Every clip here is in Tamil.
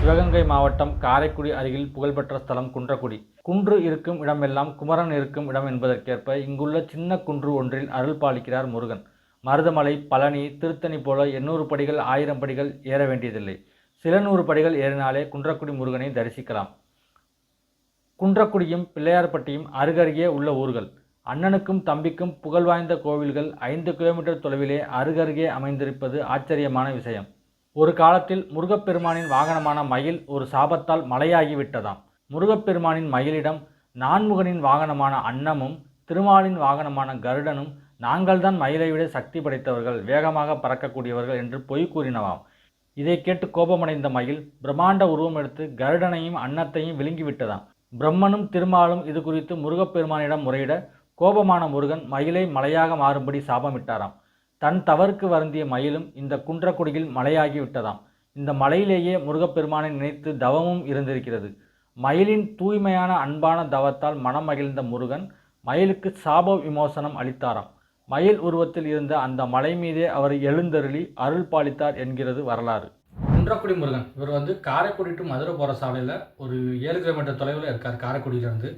சிவகங்கை மாவட்டம் காரைக்குடி அருகில் புகழ்பெற்ற ஸ்தலம் குன்றக்குடி. குன்று இருக்கும் இடமெல்லாம் குமரன் இருக்கும் இடம் என்பதற்கேற்ப இங்குள்ள சின்ன குன்று ஒன்றில் அருள் பாலிக்கிறார் முருகன். மருதமலை பழனி திருத்தணி போல எண்ணூறு படிகள் ஆயிரம் படிகள் ஏற வேண்டியதில்லை. சில நூறு படிகள் ஏறினாலே குன்றக்குடி முருகனை தரிசிக்கலாம். குன்றக்குடியும் பிள்ளையார்பட்டியும் அருகருகே உள்ள ஊர்கள். அண்ணனுக்கும் தம்பிக்கும் புகழ்வாய்ந்த கோவில்கள் ஐந்து கிலோமீட்டர் தொலைவிலே அருகருகே அமைந்திருப்பது ஆச்சரியமான விஷயம். ஒரு காலத்தில் முருகப்பெருமானின் வாகனமான மயில் ஒரு சாபத்தால் மலையாகிவிட்டதாம். முருகப்பெருமானின் மயிலிடம் நான்முகனின் வாகனமான அன்னமும் திருமாலின் வாகனமான கருடனும் நாங்கள்தான் மயிலை விட சக்தி படைத்தவர்கள் வேகமாக பறக்கக்கூடியவர்கள் என்று பொய் கூறினவாம். இதை கேட்டு கோபமடைந்த மயில் பிரம்மாண்ட உருவம் எடுத்து கருடனையும் அன்னத்தையும் விழுங்கிவிட்டதாம். பிரம்மனும் திருமாலும் இது குறித்து முருகப்பெருமானிடம் முறையிட கோபமான முருகன் மயிலை மலையாக மாறும்படி சாபமிட்டாராம். தன் தவறுக்கு வருந்திய மயிலும் இந்த குன்றக்குடியில் மலையாகிவிட்டதாம் இந்த மலையிலேயே முருகப்பெருமானை நினைத்து தவமும் இருந்திருக்கிறது. மயிலின் தூய்மையான அன்பான தவத்தால் மனம் மகிழ்ந்த முருகன் மயிலுக்கு சாப விமோசனம் அளித்தாராம். மயில் உருவத்தில் இருந்த அந்த மலை மீதே அவர் எழுந்தருளி அருள் பாலித்தார் என்கிறது வரலாறு. குன்றக்குடி முருகன். இவர் வந்து காரைக்குடி டு மதுரை போகிற சாலையில் ஒரு ஏழு கிலோமீட்டர் தொலைவில் இருக்கார் காரைக்குடியிலேருந்து.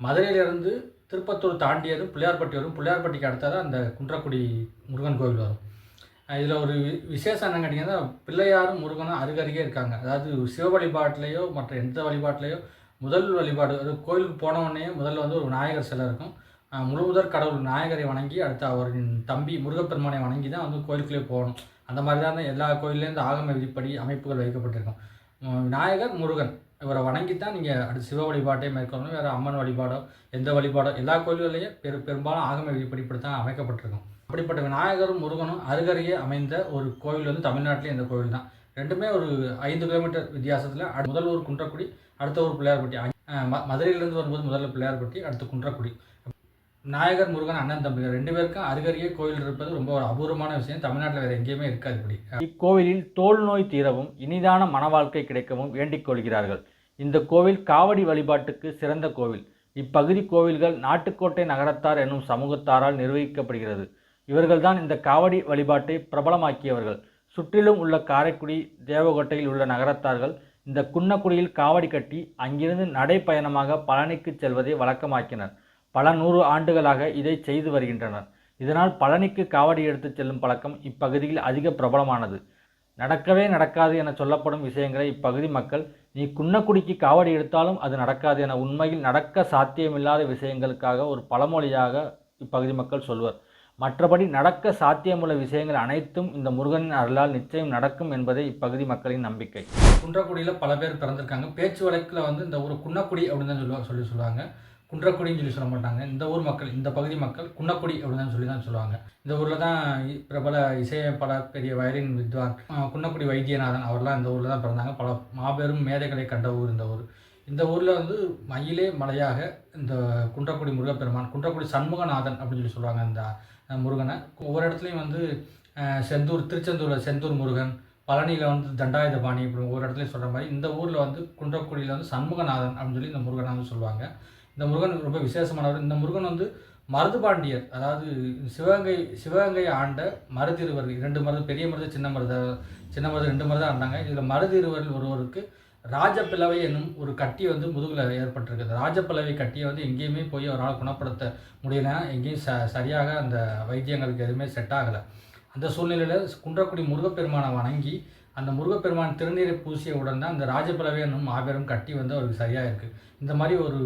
மதுரையிலேருந்து திருப்பத்தூர் தாண்டியதும் பிள்ளையார்பட்டி வரும். பிள்ளையார்பட்டிக்கு அடுத்தது அந்த குன்றக்குடி முருகன் கோவில் வரும். இதில் ஒரு வி- விசேஷம் என்ன கேட்டிங்கன்னா பிள்ளையாரும் முருகனும் அருகருகே இருக்காங்க. அதாவது சிவ வழிபாட்டிலேயோ மற்ற எந்த வழிபாட்டிலேயோ முதல் வழிபாடு அது கோயிலுக்கு போனவுடனே முதல்ல வந்து ஒரு நாயகர் சிலை இருக்கும். அஹ் முழு முதற் கடவுள் நாயகரை வணங்கி அடுத்து அவரின் தம்பி முருகப்பெருமானை வணங்கி தான் வந்து கோயிலுக்குள்ளே போகணும். அந்த மாதிரி தான் எல்லா கோயிலேருந்து ஆகம விதிப்படி அமைப்புகள் வைக்கப்பட்டிருக்கும். நாயகர் விநாயகர் முருகன். இவரை வணங்கி தான் நீங்கள் அடுத்து சிவ வழிபாட்டை மேற்கொள்ளணும் வேறு அம்மன் வழிபாடோ எந்த வழிபாடோ எல்லா கோயில்களையும் பெரு பெரும்பாலும் ஆகம விதிப்படி தான் அமைக்கப்பட்டிருக்கும். அப்படிப்பட்ட விநாயகரும் முருகனும் அருகருகே அமைந்த ஒரு கோவில் வந்து தமிழ்நாட்டிலே இந்த கோவில் தான். ரெண்டுமே ஒரு ஐந்து கிலோமீட்டர் வித்தியாசத்தில் முதல் ஊர் குன்றக்குடி அடுத்த ஊர் பிள்ளையார்பட்டி. ம- மதுரையிலேருந்து வரும்போது முதல்ல பிள்ளையார்பட்டி அடுத்து குன்றக்குடி. விநாயகர் முருகன் அண்ணன் தம்பிகள் ரெண்டு பேருக்கும் அருகருகே கோயில் இருப்பது ரொம்ப ஒரு அபூர்வமான விஷயம். தமிழ்நாட்டில் வேறு எங்கேயுமே இருக்காது இப்படி. இக்கோவிலில் தோல் நோய் தீரவும் இனிதான மன வாழ்க்கை கிடைக்கவும் வேண்டிக் கொள்கிறார்கள். இந்த கோவில் காவடி வழிபாட்டுக்கு சிறந்த கோவில். இப்பகுதி கோவில்கள் நாட்டுக்கோட்டை நகரத்தார் என்னும் சமூகத்தாரால் நிர்வகிக்கப்படுகிறது. இவர்கள்தான் இந்த காவடி வழிபாட்டை பிரபலமாக்கியவர்கள். சுற்றிலும் உள்ள காரைக்குடி தேவகோட்டையில் உள்ள நகரத்தார்கள் இந்த குன்னக்குடியில் காவடி கட்டி அங்கிருந்து நடைப்பயணமாக பழனிக்கு செல்வதை வழக்கமாக்கினர். பல நூறு ஆண்டுகளாக இதை செய்து வருகின்றனர். இதனால் பழனிக்கு காவடி எடுத்துச் செல்லும் பழக்கம் இப்பகுதியில் அதிக பிரபலமானது. நடக்கவே நடக்காது என சொல்லப்படும் விஷயங்களை இப்பகுதி மக்கள் நீ குன்னக்குடிக்கு காவடி எடுத்தாலும் அது நடக்காது என உண்மையில் நடக்க சாத்தியமில்லாத விஷயங்களுக்காக ஒரு பழமொழியாக இப்பகுதி மக்கள் சொல்வர். மற்றபடி நடக்க சாத்தியமுள்ள விஷயங்கள் அனைத்தும் இந்த முருகனின் அருளால் நிச்சயம் நடக்கும் என்பதே இப்பகுதி மக்களின் நம்பிக்கை. குன்றக்குடியில் பல பேர் பிறந்திருக்காங்க. பேச்சு வழக்கில் வந்து இந்த ஒரு குன்னக்குடி அப்படின்னு தான் சொல்லுவாங்க சொல்லி சொல்லுவாங்க. குன்றக்குடின்னு சொல்லி சொல்ல மாட்டாங்க. இந்த ஊர் மக்கள் இந்த பகுதி மக்கள் குன்னக்குடி அப்படின்னு சொல்லி தான் சொல்லுவாங்க. இந்த ஊரில் தான் இ- பிரபல இசையமைப்பாளர் பெரிய வயலின் வித்வான் குன்னக்குடி வைத்தியநாதன் அவர்லாம் இந்த ஊரில் தான் பிறந்தாங்க. பல மாபெரும் மேதைகளை கண்ட ஊர் இந்த ஊர். இந்த ஊரில் வந்து மயிலே மலையாக இந்த குன்றக்குடி முருகப்பெருமான் குன்றக்குடி சண்முகநாதன் அப்படின்னு சொல்லி சொல்லுவாங்க இந்த முருகனை. ஒவ்வொரு இடத்துலையும் வந்து செந்தூர் திருச்செந்தூரில் செந்தூர் முருகன் பழனியில் வந்து தண்டாயுதபாணி இப்படி ஒவ்வொரு இடத்துலையும் சொல்கிற மாதிரி இந்த ஊரில் வந்து குன்றக்குடியில் வந்து சண்முகநாதன் அப்படின்னு சொல்லி இந்த முருகனை வந்து சொல்லுவாங்க. இந்த முருகன் ரொம்ப விசேஷமானவர். இந்த முருகன் வந்து மருதுபாண்டியர் அதாவது சிவகங்கை சிவகங்கை ஆண்ட மருதிருவர் இரண்டு மருது பெரிய மருது சின்ன மருத சின்ன மருது ரெண்டு மருது ஆண்டாங்க. இதில் மருதிருவரில் ஒருவருக்கு ராஜப்பிளவை என்னும் ஒரு கட்டி வந்து முதுகில் ஏற்பட்டிருக்கு ராஜப்பிளவை கட்டியை வந்து எங்கேயுமே போய் அவரால் குணப்படுத்த முடியல. எங்கேயும் ச சரியாக அந்த வைத்தியங்களுக்கு எதுவுமே செட் ஆகலை. அந்த சூழ்நிலையில் குன்றக்குடி முருகப்பெருமானை வணங்கி அந்த முருகப்பெருமான் திருநீரை பூசிய உடன் தான் அந்த ராஜபிளவை என்னும் மாபெரும் கட்டி வந்து அவருக்கு சரியாக இருக்குது இந்த மாதிரி ஒரு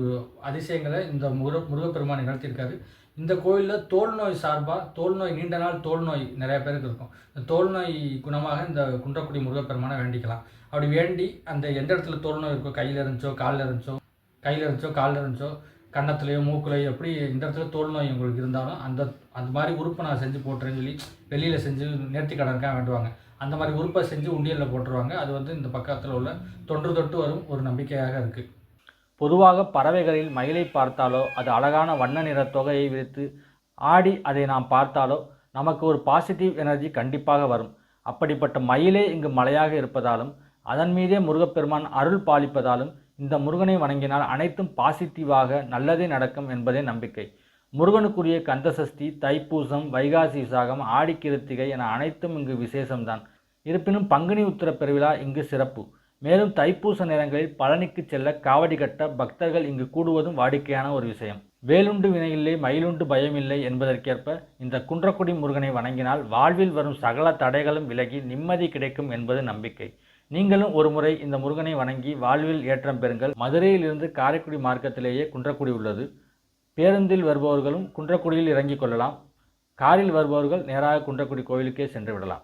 அதிசயங்களை இந்த முருக முருகப்பெருமான் நிகழ்த்தியிருக்காரு. இந்த கோயிலில் தோல் நோய் சார்பாக தோல் நோய் நீண்ட நாள் தோல் நோய் நிறைய பேருக்கு இருக்கும். இந்த தோல் நோய் குணமாக இந்த குன்றக்குடி முருகப்பெருமானை வேண்டிக்கலாம். அப்படி வேண்டி அந்த எந்த இடத்துல தோல் நோய் இருக்கோ கையில் இருந்துச்சோ காலில் இருந்துச்சோ கையில் இருந்துச்சோ காலில் இருந்துச்சோ கன்னத்துலையோ மூக்குலையோ எப்படி இந்த இடத்துல தோல் நோய் உங்களுக்கு இருந்தாலும் அந்த அந்த மாதிரி உறுப்பை நான் செஞ்சு போட்டுறேன்னு சொல்லி வெளியில் செஞ்சு நேர்த்தி கடனுக்காக வேண்டுவாங்க. அந்த மாதிரி உறுப்பை செஞ்சு உண்டியலில் போட்டுருவாங்க. அது வந்து இந்த பக்கத்தில் உள்ள தொன்று தொட்டு வரும் ஒரு நம்பிக்கையாக இருக்குது பொதுவாக பறவைகளில் மயிலை பார்த்தாலோ அது அழகான வண்ண நிற தொகையை விரித்து ஆடி அதை நாம் பார்த்தாலோ நமக்கு ஒரு பாசிட்டிவ் எனர்ஜி கண்டிப்பாக வரும். அப்படிப்பட்ட மயிலே இங்கு மலையாக இருப்பதாலும் அதன் மீதே முருகப்பெருமான் அருள் பாலிப்பதாலும் இந்த முருகனை வணங்கினால் அனைத்தும் பாசிட்டிவாக நல்லதே நடக்கும் என்பதே நம்பிக்கை. முருகனுக்குரிய கந்தசஷ்டி தைப்பூசம் வைகாசி விசாகம் ஆடிக்கிருத்திகை என அனைத்தும் இங்கு விசேஷம்தான். இருப்பினும் பங்குனி உத்தர பெருவிழா இங்கு சிறப்பு. மேலும் தைப்பூச நேரங்களில் பழனிக்கு செல்ல காவடி கட்ட பக்தர்கள் இங்கு கூடுவதும் வாடிக்கையான ஒரு விஷயம். வேலுண்டு வினையில்லை மயிலுண்டு பயமில்லை என்பதற்கேற்ப இந்த குன்றக்குடி முருகனை வணங்கினால் வாழ்வில் வரும் சகல தடைகளும் விலகி நிம்மதி கிடைக்கும் என்பது நம்பிக்கை. நீங்களும் ஒரு முறை இந்த முருகனை வணங்கி வாழ்வில் ஏற்றம் பெறுங்கள். மதுரையிலிருந்து காரைக்குடி மார்க்கத்திலேயே குன்றக்குடி உள்ளது. பேருந்தில் வருபவர்களும் குன்றக்குடியில் இறங்கிக் கொள்ளலாம். காரில் வருபவர்கள் நேராக குன்றக்குடி கோவிலுக்கே சென்று விடலாம்.